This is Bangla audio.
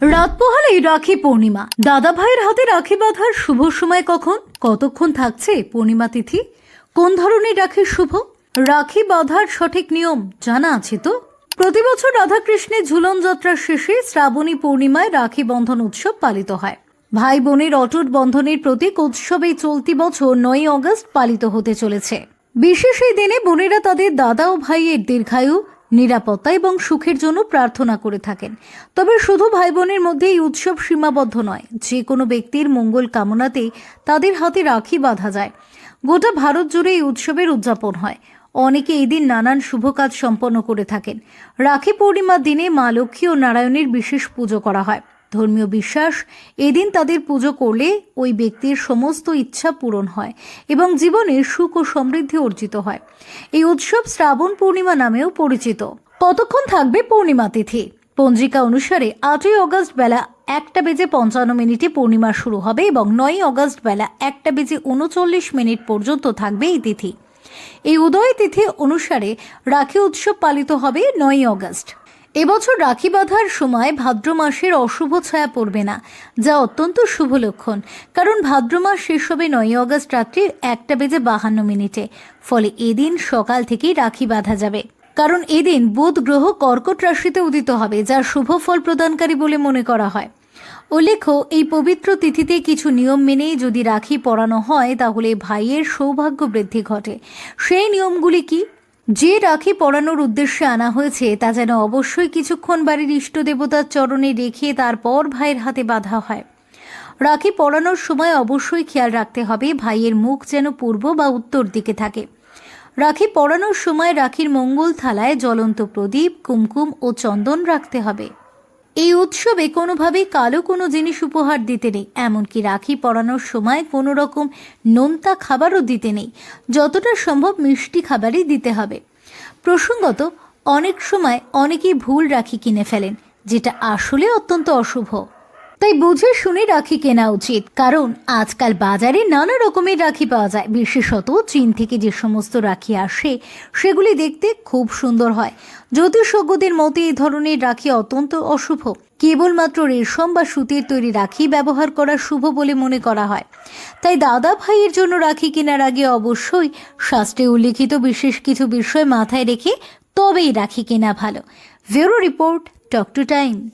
রাত পোহালেই রাখি পূর্ণিমা। দাদা ভাইয়ের হাতে রাখি বাঁধার শুভ সময় কখন? কতক্ষণ থাকছে পূর্ণিমা তিথি? কোন ধরনের রাখি শুভ? রাখি বাঁধার সঠিক নিয়ম জানা আছে তো? প্রতি বছর রাধাকৃষ্ণের ঝুলন যাত্রার শেষে শ্রাবণী পূর্ণিমায় রাখি বন্ধন উৎসব পালিত হয়। ভাই বোনের অটুট বন্ধনের প্রতীক উৎসবে চলতি বছর নয় অগস্ট পালিত হতে চলেছে। বিশেষ এই দিনে বোনেরা তাদের দাদা ও ভাইয়ের দীর্ঘায়ু নিরাপত্তা এবং সুখের জন্য প্রার্থনা করে থাকেন। তবে শুধু ভাই বোনের মধ্যে এই উৎসব সীমাবদ্ধ নয় যে কোনো ব্যক্তির মঙ্গল কামনাতেই তাদের হাতে রাখি বাঁধা যায়। গোটা ভারত জুড়ে এই উৎসবের উদযাপন হয়। অনেকে এই দিন নানান শুভ কাজ সম্পন্ন করে থাকেন। রাখি পূর্ণিমার দিনে মা লক্ষ্মী ও নারায়ণের বিশেষ পুজো করা হয়। ধর্মীয় বিশ্বাস, এদিন তাদের পুজো করলে ওই ব্যক্তির সমস্ত ইচ্ছা পূরণ হয় এবং জীবনে সুখ ও সমৃদ্ধি অর্জিত হয়। এই উৎসব শ্রাবণ পূর্ণিমা নামেও পরিচিত। কতক্ষণ থাকবে পূর্ণিমা তিথি? পঞ্জিকা অনুসারে আটই অগস্ট বেলা একটা বেজে পঞ্চান্ন মিনিটে পূর্ণিমা শুরু হবে এবং নয়ই অগস্ট বেলা একটা বেজে উনচল্লিশ মিনিট পর্যন্ত থাকবে এই তিথি। এই উদয় তিথি অনুসারে রাখি উৎসব পালিত হবে নয়ই অগস্ট। এবছর রাখি বাঁধার সময় ভাদ্র মাসের অশুভ ছায়া পড়বে না, যা অত্যন্ত শুভ লক্ষণ। কারণ ভাদ্র মাস শেষ হবে নয়ই অগস্ট রাত্রির একটা বেজে বাহান্ন মিনিটে। ফলে এদিন সকাল থেকেই রাখি বাঁধা যাবে। কারণ এদিন বুধ গ্রহ কর্কট রাশিতে উদিত হবে, যা শুভ ফল প্রদানকারী বলে মনে করা হয়। উল্লেখ্য, এই পবিত্র তিথিতে কিছু নিয়ম মেনেই যদি রাখি পরানো হয়, তাহলে ভাইয়ের সৌভাগ্য বৃদ্ধি ঘটে। সেই নিয়মগুলি কি? যে রাখি পরানোর উদ্দেশ্যে আনা হয়েছে, তা যেন অবশ্যই কিছুক্ষণ বাড়ির ইষ্ট দেবতার চরণে রেখে তারপর ভাইয়ের হাতে বাঁধা হয়। রাখি পরানোর সময় অবশ্যই খেয়াল রাখতে হবে, ভাইয়ের মুখ যেন পূর্ব বা উত্তর দিকে থাকে। রাখি পরানোর সময় রাখির মঙ্গল থালায় জ্বলন্ত প্রদীপ, কুমকুম ও চন্দন রাখতে হবে। এই উৎসবে কোনোভাবেই কালো কোনো জিনিস উপহার দিতে নেই, এমনকি রাখি পরানোর সময় কোনো রকম নোনতা খাবারও দিতে নেই। যতটা সম্ভব মিষ্টি খাবারই দিতে হবে। প্রসঙ্গত, অনেক সময় অনেকেই ভুল রাখি কিনে ফেলেন, যেটা আসলে অত্যন্ত অশুভ। তাই বুঝে শুনে রাখি কেনা উচিত। কারণ আজকাল বাজারে নানা রকমের রাখি পাওয়া যায়। বিশেষত চীন থেকে যে সমস্ত রাখি আসে, সেগুলি দেখতে খুব সুন্দর হয়। জ্যোতিষজ্ঞদের মতে এই ধরনের রাখি অত্যন্ত অশুভ। কেবলমাত্র রেশম বা সুতির তৈরি রাখি ব্যবহার করা শুভ বলে মনে করা হয়। তাই দাদা ভাইয়ের জন্য রাখি কেনার আগে অবশ্যই শাস্ত্রে উল্লিখিত বিশেষ কিছু বিষয় মাথায় রেখে তবেই রাখি কেনা ভালো। ভেরো রিপোর্ট টক টু টাইম।